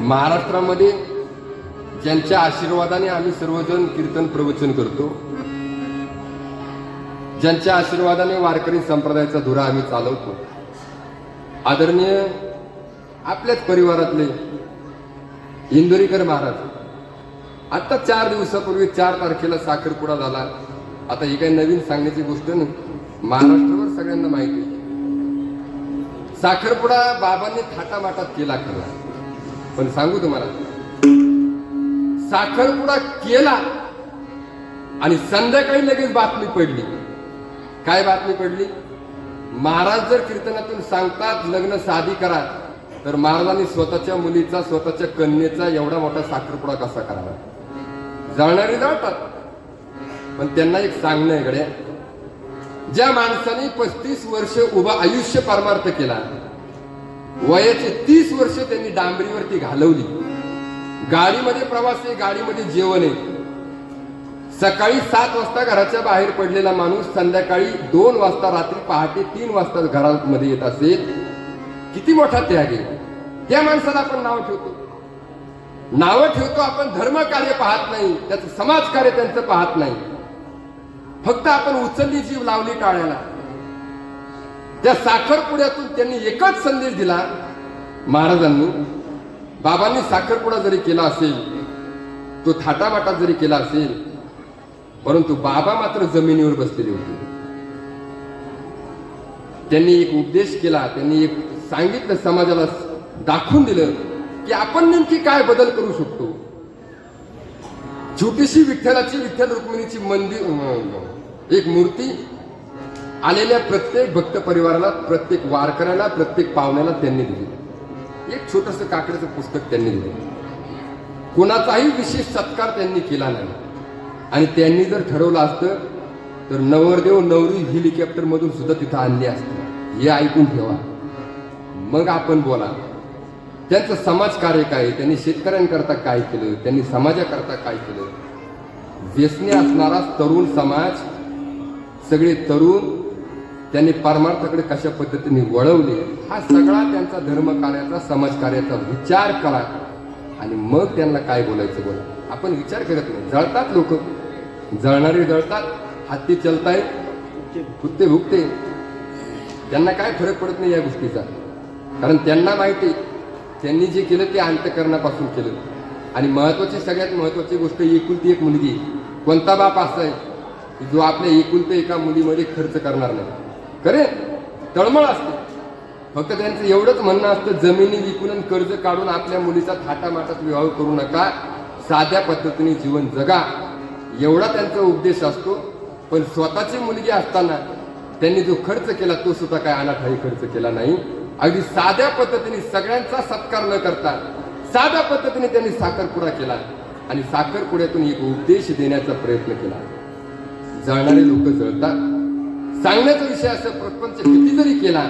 महाराष्ट्रामध्ये ज्यांच्या आशीर्वादाने आम्ही सर्वजण कीर्तन प्रवचन करतो ज्यांच्या आशीर्वादाने वारकरी संप्रदायाचा धुरा आम्ही चालवतो आदरणीय आपल्याच परिवारातले इंदोरीकर महाराज आता चार दिवसापूर्वी चार तारखेला साखरपुडा झाला. आता ही काही नवीन सांगण्याची गोष्ट नाही. महाराष्ट्रावर सगळ्यांना माहिती आहे. साखरपुडा बाबांनी थाटामाटात केला खरा. पण सांगू तुम्हाला साखरपुडा केला आणि संध्याकाळी लगेच बातमी पडली. काय बातमी पडली? महाराज जर कीर्तनातून सांगतात लग्न साधी करा तर महाराजांनी स्वतःच्या मुलीचा स्वतःच्या कन्येचा एवढा मोठा साखरपुडा कसा करावा? जाणारे जळतात. पण त्यांना एक सांगणं आहे गड्या ज्या माणसाने पस्तीस वर्ष उभा आयुष्य परमार्थ केला वयाचे तीस वर्ष त्यांनी डांबरीवरती घालवली. गाडीमध्ये प्रवास आहे गाडीमध्ये जेवण आहे. सकाळी सात वाजता घराच्या बाहेर पडलेला माणूस संध्याकाळी दोन वाजता रात्री पहाटे तीन वाजता घरामध्ये येत असेल. किती मोठा त्याग आहे. त्या माणसाला आपण नाव ठेवतो. नावं ठेवतो आपण धर्म कार्य पाहत नाही त्याचं समाजकार्य त्यांचं पाहत नाही. फक्त आपण उचलली जीव लावली टाळ्याला. त्या साखरपुड्यातून त्यांनी एकच संदेश दिला महाराजांनी बाबांनी साखरपुडा जरी केला असेल तो थाटामाटात जरी केला असेल परंतु बाबा मात्र जमिनीवर बसलेले होते. त्यांनी एक उपदेश केला त्यांनी एक सांगितलं समाजाला दाखवून दिलं की आपण नेमकी काय बदल करू शकतो. छोटीशी विठ्ठलाची विठ्ठल रुक्मिणीची मंदिर एक मूर्ती आलेल्या प्रत्येक भक्त परिवाराला प्रत्येक वारकऱ्याला प्रत्येक पाहुण्याला त्यांनी दिली. एक छोटस काकड्याचं पुस्तक त्यांनी दिलं. कोणाचाही विशेष सत्कार त्यांनी केला नाही. आणि त्यांनी जर ठरवलं असतं तर नवरदेव नवरी हेलिकॉप्टर मधून सुद्धा तिथं आणली असते. हे ऐकून ठेवा. मग आपण बोला त्यांचं समाज कार्य काय त्यांनी शेतकऱ्यांकरता काय केलं? त्यांनी समाजाकरता काय केलं? व्यसने असणारा तरुण समाज सगळे तरुण त्यांनी परमार्थाकडे कशा पद्धतीने वळवले हा सगळा त्यांचा धर्मकार्याचा समाजकार्याचा विचार करा. आणि मग त्यांना काय बोलायचं बोला. आपण विचार करत नाही. जळतात लोक. जळणारे जळतात. हत्ती चलतायत. कुत्ते भुकते. त्यांना काय फरक पडत नाही या गोष्टीचा. कारण त्यांना माहिती त्यांनी जे केलं ते अंतकरणापासून केलं. आणि महत्वाची सगळ्यात महत्वाची गोष्ट एकुलती एक मुलगी. कोणता बाप असा आहे जो आपल्या एकुलते एका मुलीमध्ये खर्च करणार नाही. खरे तळमळ असते. फक्त त्यांचं एवढंच म्हणणं असतं जमिनी विकून कर्ज काढून आपल्या मुलीचा थाटामाटात विवाह करू नका. साध्या पद्धतीने जीवन जगा. एवढा त्यांचा उपदेश असतो. पण स्वतःची मुलगी असताना त्यांनी जो खर्च केला तो सुद्धा काय अनाठाई खर्च केला नाही. अगदी साध्या पद्धतीने सगळ्यांचा सत्कार न करता साध्या पद्धतीने त्यांनी साखरपुडा केला आणि साखरपुड्यातून एक उपदेश देण्याचा प्रयत्न केला. जळणारे लोक जळतात. सांगण्याचा विषय असं प्रपंच किती जरी केला